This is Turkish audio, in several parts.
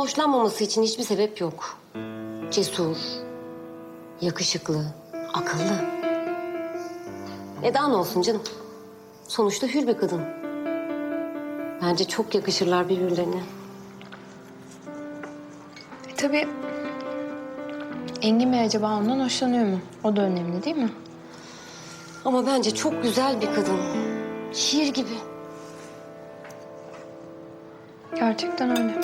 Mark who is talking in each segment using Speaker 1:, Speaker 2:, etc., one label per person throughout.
Speaker 1: hoşlanmaması için hiçbir sebep yok. Cesur, yakışıklı, akıllı. E daha ne olsun canım? Sonuçta hür bir kadın. Bence çok yakışırlar birbirlerine.
Speaker 2: E, tabii Engin Bey acaba ondan hoşlanıyor mu? O da önemli değil mi?
Speaker 1: Ama bence çok güzel bir kadın. Şiir gibi.
Speaker 2: Gerçekten öyle.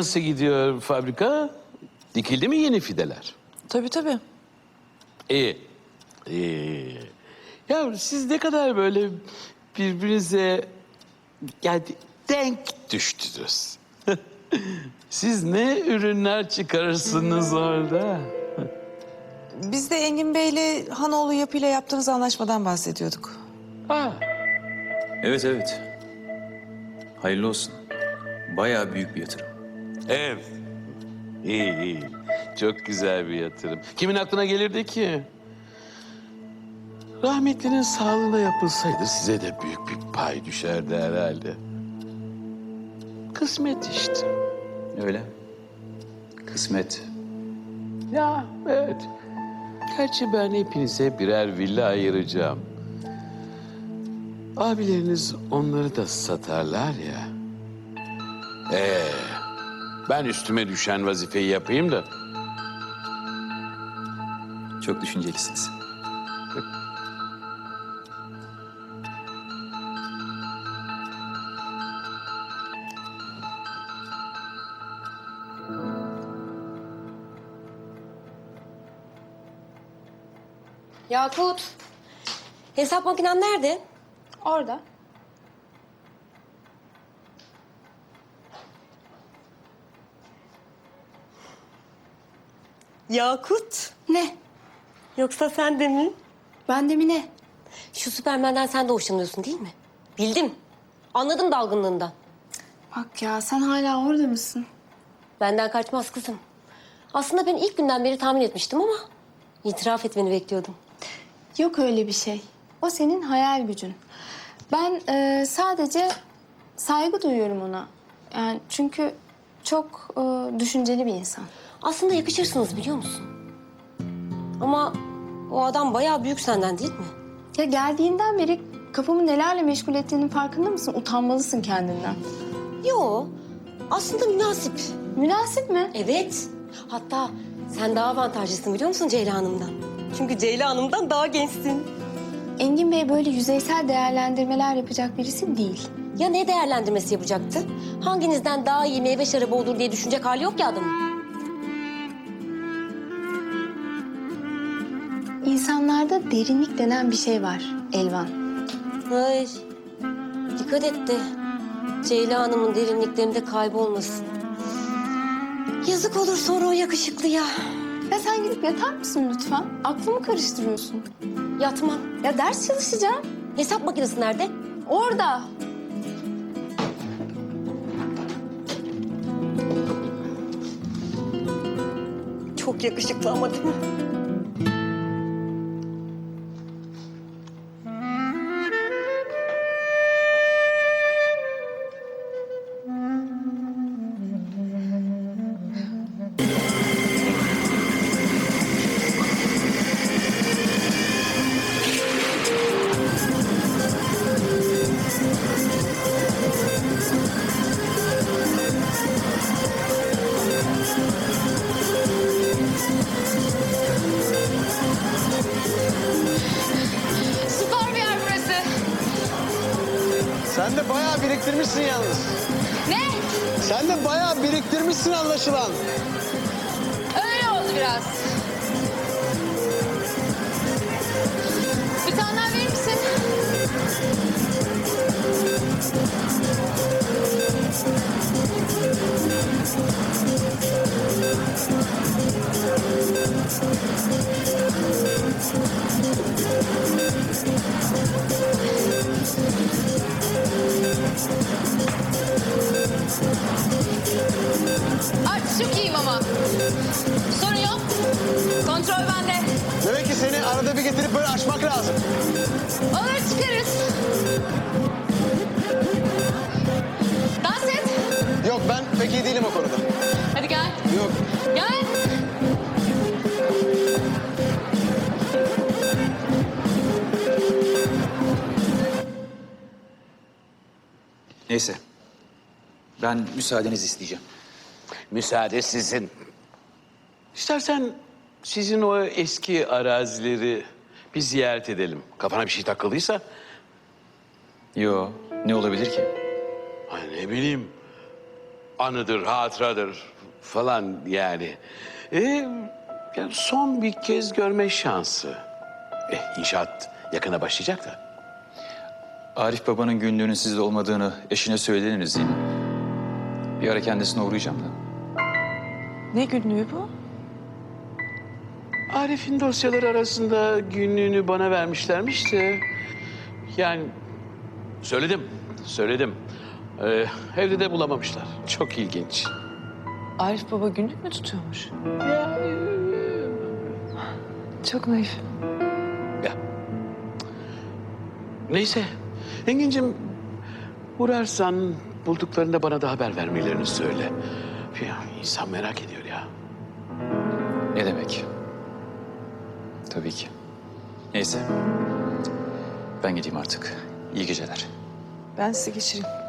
Speaker 3: Nasıl gidiyor fabrika? Dikildi mi yeni fideler?
Speaker 4: Tabii tabii.
Speaker 3: İyi. İyi. Ya siz ne kadar böyle birbirinize yani denk düştünüz. siz ne ürünler çıkarırsınız orada?
Speaker 4: Biz de Engin Bey'le Hanoğlu yapıyla yaptığınız anlaşmadan bahsediyorduk.
Speaker 3: Ha,
Speaker 5: Evet evet. Hayırlı olsun. Bayağı büyük bir yatırım.
Speaker 3: Evet. İyi iyi. Çok güzel bir yatırım. Kimin aklına gelirdi ki? Rahmetlinin sağlığına yapılsaydı size de büyük bir pay düşerdi herhalde. Kısmet işte.
Speaker 5: Öyle. Kısmet.
Speaker 3: Ya evet. Gerçi ben hepinize birer villa ayıracağım. Abileriniz onları da satarlar ya. Ee, ben üstüme düşen vazifeyi yapayım da.
Speaker 5: Çok düşüncelisiniz.
Speaker 1: Yakut, hesap makinen nerede?
Speaker 2: Orada.
Speaker 1: Yakut.
Speaker 2: Ne?
Speaker 1: Yoksa sen de mi?
Speaker 2: Ben de mi ne?
Speaker 1: Şu Süpermen'den sen de hoşlanıyorsun değil mi? Bildim. Anladım dalgınlığından.
Speaker 2: Bak ya sen hala orada mısın?
Speaker 1: Benden kaçmaz kızım. Aslında ben ilk günden beri tahmin etmiştim ama itiraf etmeni bekliyordum.
Speaker 2: Yok öyle bir şey. O senin hayal gücün. Ben e, sadece saygı duyuyorum ona. Yani çünkü çok e, düşünceli bir insan.
Speaker 1: Aslında yakışırsınız biliyor musun? Ama o adam bayağı büyük senden değil mi?
Speaker 2: Ya geldiğinden beri kafamı nelerle meşgul ettiğinin farkında mısın? Utanmalısın kendinden.
Speaker 1: Yo, aslında münasip.
Speaker 2: Münasip mi?
Speaker 1: Evet. Hatta sen daha avantajlısın biliyor musun Ceyla Hanım'dan? Çünkü Ceyla Hanım'dan daha gençsin.
Speaker 2: Engin Bey böyle yüzeysel değerlendirmeler yapacak birisi değil.
Speaker 1: Ya ne değerlendirmesi yapacaktı? Hanginizden daha iyi meyve şarabı olur diye düşünecek hali yok ya adamın.
Speaker 2: İnsanlarda derinlik denen bir şey var Elvan.
Speaker 1: Ay, dikkat et de Ceyla Hanım'ın derinliklerinde kaybolmasın. Yazık olur sonra o yakışıklıya.
Speaker 2: Ya sen gidip yatar mısın lütfen? Aklımı karıştırıyorsun.
Speaker 1: Yatmam.
Speaker 2: Ya ders çalışacağım.
Speaker 1: Hesap makinesi nerede?
Speaker 2: Orada.
Speaker 1: Çok yakışıklı ama değil mi?
Speaker 6: Biriktirmişsin yalnız.
Speaker 2: Ne?
Speaker 6: Sen de bayağı biriktirmişsin anlaşılan.
Speaker 2: Öyle oldu biraz.
Speaker 6: Pek iyi değilim o konuda.
Speaker 2: Hadi gel.
Speaker 6: Yok.
Speaker 2: Gel.
Speaker 5: Neyse. Ben müsaadenizi isteyeceğim.
Speaker 3: Müsaade sizin. İstersen sizin o eski arazileri bir ziyaret edelim. Kafana bir şey takıldıysa
Speaker 5: Yo, ne olabilir ki?
Speaker 3: Ay ne bileyim anıdır, hatıradır falan yani. Ee, ya son bir kez görme şansı. Eh, inşaat yakına başlayacak da.
Speaker 5: Arif babanın günlüğünün sizde olmadığını eşine söylediniz değil mi? Bir ara kendisine uğrayacağım da.
Speaker 4: Ne günlüğü bu?
Speaker 3: Arif'in dosyaları arasında günlüğünü bana vermişlermiş de... Yani söyledim, söyledim. Ee, evde de bulamamışlar. Çok ilginç.
Speaker 4: Arif baba günlük mü tutuyormuş? Çok naif.
Speaker 3: Ya. Neyse. Engin'cim uğrarsan bulduklarında bana da haber vermelerini söyle. Ya, insan merak ediyor ya.
Speaker 5: Ne demek? Tabii ki. Neyse. Ben gideyim artık. İyi geceler.
Speaker 4: Ben sizi geçireyim.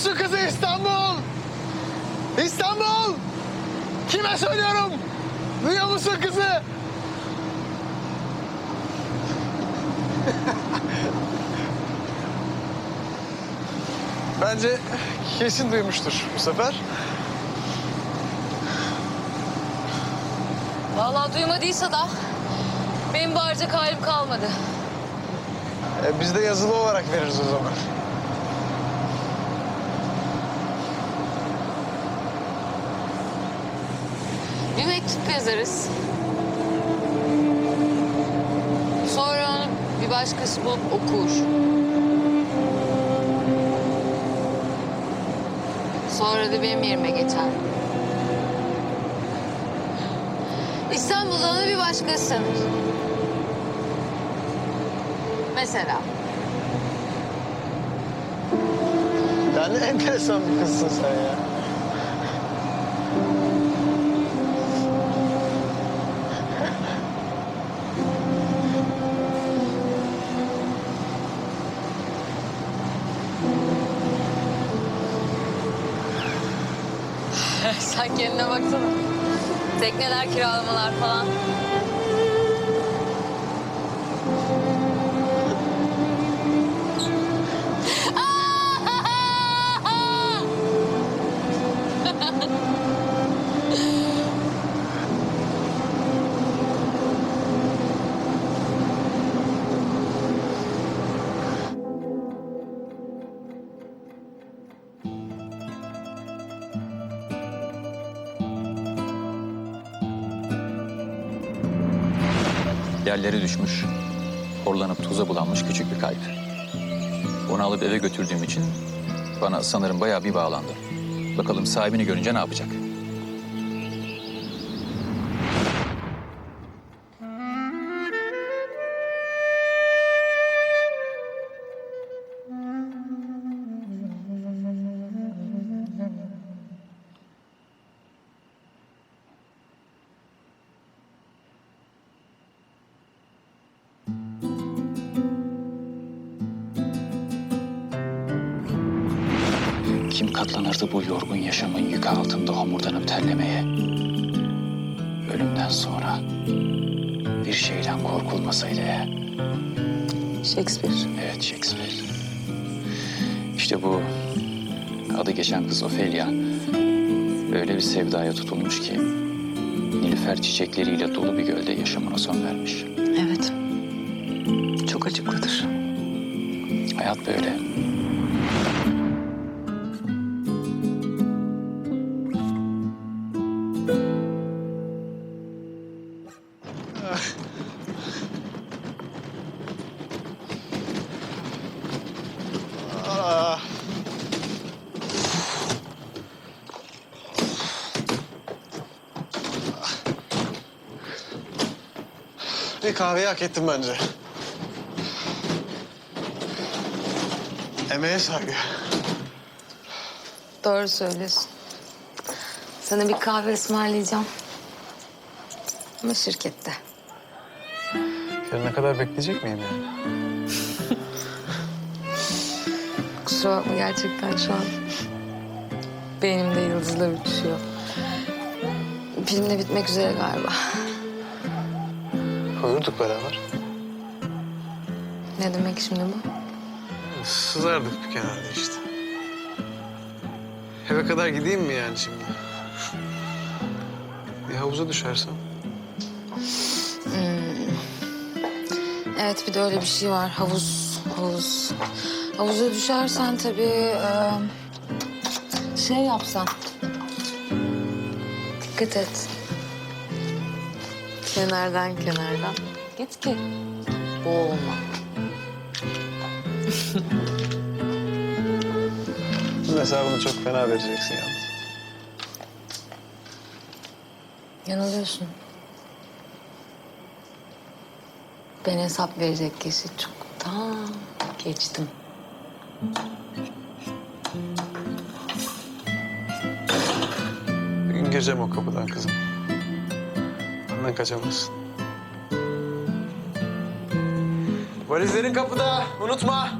Speaker 2: Musun
Speaker 6: kızı İstanbul? İstanbul! Kime söylüyorum? Duyuyor musun kızı? Bence kesin duymuştur bu sefer.
Speaker 2: Vallahi duymadıysa da benim bağıracak halim kalmadı.
Speaker 6: E, biz de yazılı olarak veririz o zaman.
Speaker 2: Yazarız. Sonra onu bir başkası bulup okur. Sonra da benim yerime geçer. İstanbul'da onu bir başkası. Mesela.
Speaker 6: Yani enteresan bir kızsın sen ya.
Speaker 2: Sen kendine baksana. Tekneler kiralamalar falan.
Speaker 5: Yerlere düşmüş, horlanıp tuza bulanmış küçük bir kalp. Onu alıp eve götürdüğüm için bana sanırım bayağı bir bağlandı. Bakalım sahibini görünce ne yapacak? Kim katlanırdı bu yorgun yaşamın yükü altında homurdanıp terlemeye? Ölümden sonra bir şeyden korkulmasaydı eğer.
Speaker 4: Shakespeare.
Speaker 5: Evet Shakespeare. İşte bu adı geçen kız Ophelia öyle bir sevdaya tutulmuş ki Nilüfer çiçekleriyle dolu bir gölde yaşamına son vermiş.
Speaker 4: Evet. Çok acıklıdır.
Speaker 5: Hayat böyle.
Speaker 6: Bir kahveyi hak ettim bence. Emeğe saygı.
Speaker 7: Doğru söylüyorsun. Sana bir kahve ısmarlayacağım. Ama şirkette.
Speaker 6: Yarına kadar bekleyecek miyim yani?
Speaker 7: Kusura bakma gerçekten şu an beynimde yıldızlar uçuşuyor. Film de bitmek üzere galiba.
Speaker 6: Uyurduk beraber.
Speaker 7: Ne demek şimdi bu?
Speaker 6: Sızardık bir kenarda işte. Eve kadar gideyim mi yani şimdi? Bir havuza düşersem?
Speaker 7: Evet bir de öyle bir şey var. Havuz, havuz. Havuza düşersen tabii e, şey yapsan. Dikkat et. Kenardan kenardan. Git ki boğulma.
Speaker 6: Bunun hesabını çok fena vereceksin yalnız.
Speaker 7: Yanılıyorsun. Ben hesap verecek kişi çoktan geçtim.
Speaker 6: Gireceğim o kapıdan kızım. Benden kaçamazsın. Valizlerin kapıda. Unutma.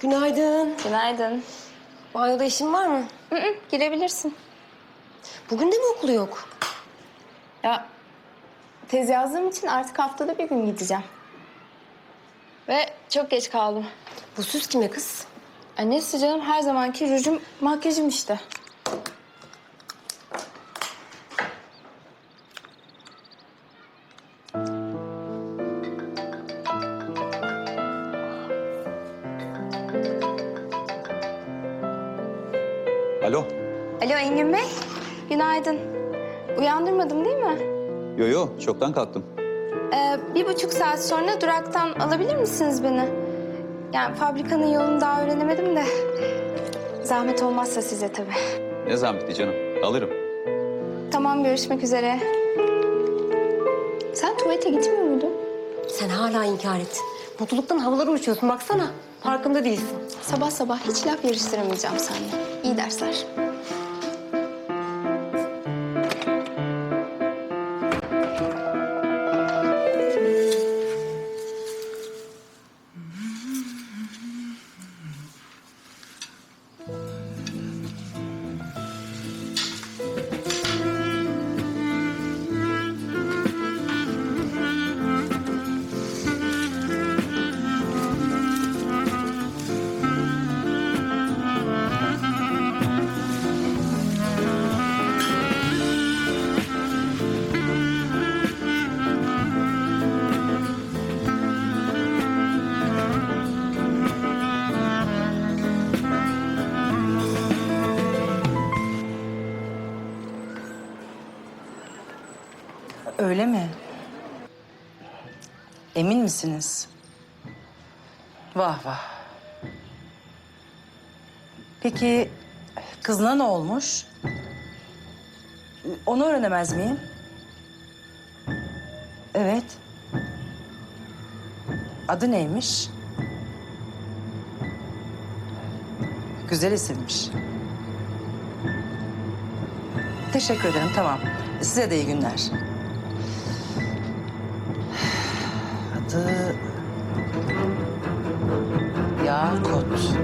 Speaker 1: Günaydın.
Speaker 2: Günaydın.
Speaker 1: Banyoda işin var mı?
Speaker 2: Hı hı, girebilirsin.
Speaker 1: Bugün de mi okulu yok?
Speaker 2: Ya tez yazdığım için artık haftada bir gün gideceğim. Ve çok geç kaldım.
Speaker 1: Bu süs kime kız?
Speaker 2: Annesi canım her zamanki rujum, makyajım işte.
Speaker 8: Çoktan kalktım.
Speaker 2: Ee, bir buçuk saat sonra duraktan alabilir misiniz beni? Yani fabrikanın yolunu daha öğrenemedim de. Zahmet olmazsa size tabii.
Speaker 8: Ne zahmeti canım. Alırım.
Speaker 2: Tamam görüşmek üzere. Sen tuvalete gitmiyor muydun?
Speaker 1: Sen hala inkar et. Mutluluktan havalara uçuyorsun baksana. Farkında değilsin.
Speaker 2: Sabah sabah hiç laf yarıştıramayacağım seninle. İyi dersler.
Speaker 9: Misiniz? Vah vah. Peki kızına ne olmuş? Onu öğrenemez miyim? Evet. Adı neymiş? Güzel isimmiş. Teşekkür ederim, tamam. Size de iyi günler. Adı... Yakut.